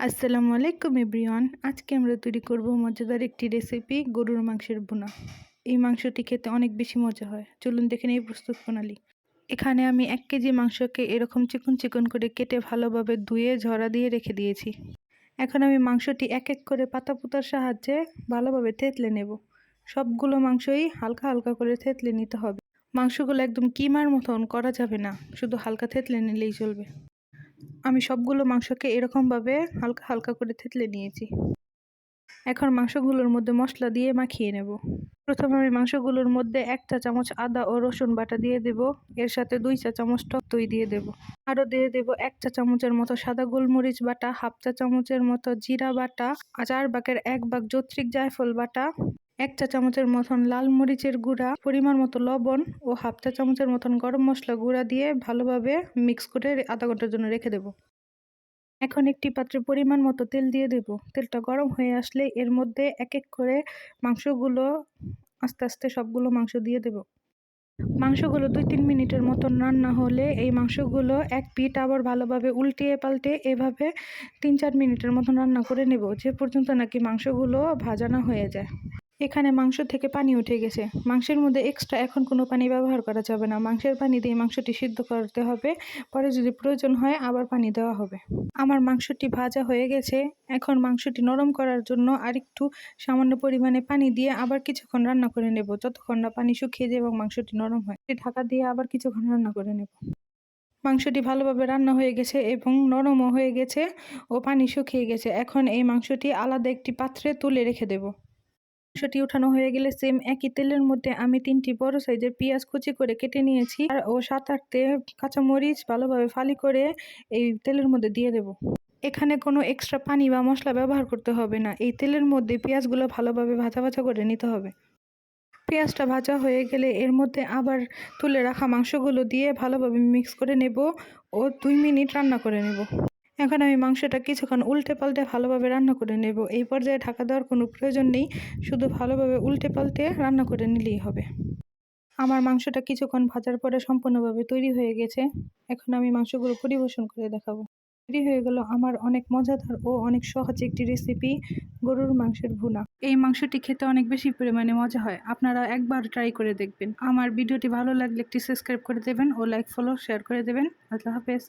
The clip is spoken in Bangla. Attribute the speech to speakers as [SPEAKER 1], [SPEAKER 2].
[SPEAKER 1] আসসালামু আলাইকুম এভরিওয়ান। আজকে আমরা তৈরি করব মজাদার একটি রেসিপি গরুর মাংসের বোনা এই মাংসটি খেতে অনেক বেশি মজা হয়। চলুন দেখে নিই প্রস্তুত প্রণালী। এখানে আমি এক কেজি মাংসকে এরকম চিকন চিকন করে কেটে ভালোভাবে ধুয়ে, ঝরা দিয়ে রেখে দিয়েছি। এখন আমি মাংসটি এক এক করে পাতা পুতার সাহায্যে ভালোভাবে থেতলে নেব। সবগুলো মাংসই হালকা হালকা করে থেতলে নিতে হবে। মাংসগুলো একদম কিমার মতন করা যাবে না। শুধু হালকা থেতলে নিলেই চলবে। আমি সবগুলো মাংসকে এরকমভাবে হালকা হালকা করে থেতলে নিয়েছি। এখন মাংসগুলোর মধ্যে মশলা দিয়ে মাখিয়ে নেব। প্রথমে আমি মাংসগুলোর মধ্যে এক চা চামচ আদা ও রসুন বাটা দিয়ে দেব। এর সাথে দুই চা চামচ টক দই দিয়ে দেব। আরও দিয়ে দেব এক চা চামচের মতো সাদা গোলমরিচ বাটা, হাফ চা চামচের মতো জিরা বাটা চার বাকের এক বাক যৌত্রিক জায়ফল বাটা এক চা চামচের মতন লাল মরিচের গুঁড়া, পরিমাণ মতো লবণ ও হাফ চা চামচের মতন গরম মশলা গুঁড়া দিয়ে ভালোভাবে মিক্স করে আধা ঘণ্টার জন্য রেখে দেব। এখন একটি পাত্রে পরিমাণ মতো তেল দিয়ে দেব। তেলটা গরম হয়ে আসলে এর মধ্যে এক এক করে মাংসগুলো, আস্তে আস্তে সবগুলো মাংস দিয়ে দেব। মাংসগুলো দুই তিন মিনিটের মতন রান্না হলে এই মাংসগুলো এক পিঠ আবার ভালোভাবে উল্টিয়ে পাল্টে এভাবে তিন চার মিনিটের মতন রান্না করে নেব। যে পর্যন্ত নাকি মাংসগুলো ভাজানো হয়ে যায়। এখানে মাংস থেকে পানি উঠে গেছে। মাংসের মধ্যে এক্সট্রা এখন কোনো পানি ব্যবহার করা যাবে না। মাংসের পানি দিয়ে মাংসটি সিদ্ধ করতে হবে। পরে যদি প্রয়োজন হয় আবার পানি দেওয়া হবে। আমার মাংসটি ভাজা হয়ে গেছে। এখন মাংসটি নরম করার জন্য আরেকটু সামান্য পরিমাণে পানি দিয়ে আবার কিছুক্ষণ রান্না করে নেব। যতক্ষণ না পানি শুকিয়ে যায় এবং মাংসটি নরম হয়। ঢাকা দিয়ে আবার কিছুক্ষণ রান্না করে নেব। মাংসটি ভালোভাবে রান্না হয়ে গেছে এবং নরমও হয়ে গেছে ও পানি শুকিয়ে গেছে। এখন এই মাংসটি আলাদা একটি পাত্রে তুলে রেখে দেবো। মাংসটি উঠানো হয়ে গেলে সেম একই তেলের মধ্যে আমি তিনটি বড় সাইজের পেঁয়াজ কুচি করে কেটে নিয়েছি আর ও সাত আটতে কাঁচামরিচ ভালোভাবে ফালি করে এই তেলের মধ্যে দিয়ে দেব। এখানে কোনো এক্সট্রা পানি বা মশলা ব্যবহার করতে হবে না। এই তেলের মধ্যে পেঁয়াজগুলো ভালোভাবে ভাজা ভাজা করে নিতে হবে। পেঁয়াজটা ভাজা হয়ে গেলে এর মধ্যে আবার তুলে রাখা মাংসগুলো দিয়ে ভালোভাবে মিক্স করে নেব ও দুই মিনিট রান্না করে নেব। এখন আমি মাংসটা কিছুক্ষণ উল্টে পাল্টে ভালোভাবে রান্না করে নেব। এই পর্যায়ে ঢাকা দেওয়ার কোনো প্রয়োজন নেই, শুধু ভালোভাবে উল্টে পাল্টে রান্না করে নিলেই হবে। আমার মাংসটা কিছুক্ষণ ভাজার পরে সম্পূর্ণভাবে তৈরি হয়ে গেছে। এখন আমি মাংসগুলো পরিবেশন করে দেখাবো। তৈরি হয়ে গেল আমার অনেক মজাদার ও অনেক সহজ একটি রেসিপি, গরুর মাংসের ভুনা। এই মাংসটি খেতে অনেক বেশি পরিমাণে মজা হয়। আপনারা একবার ট্রাই করে দেখবেন। আমার ভিডিওটি ভালো লাগলে একটি সাবস্ক্রাইব করে দেবেন ও লাইক, ফলো, শেয়ার করে দেবেন। আল্লাহ হাফেজ।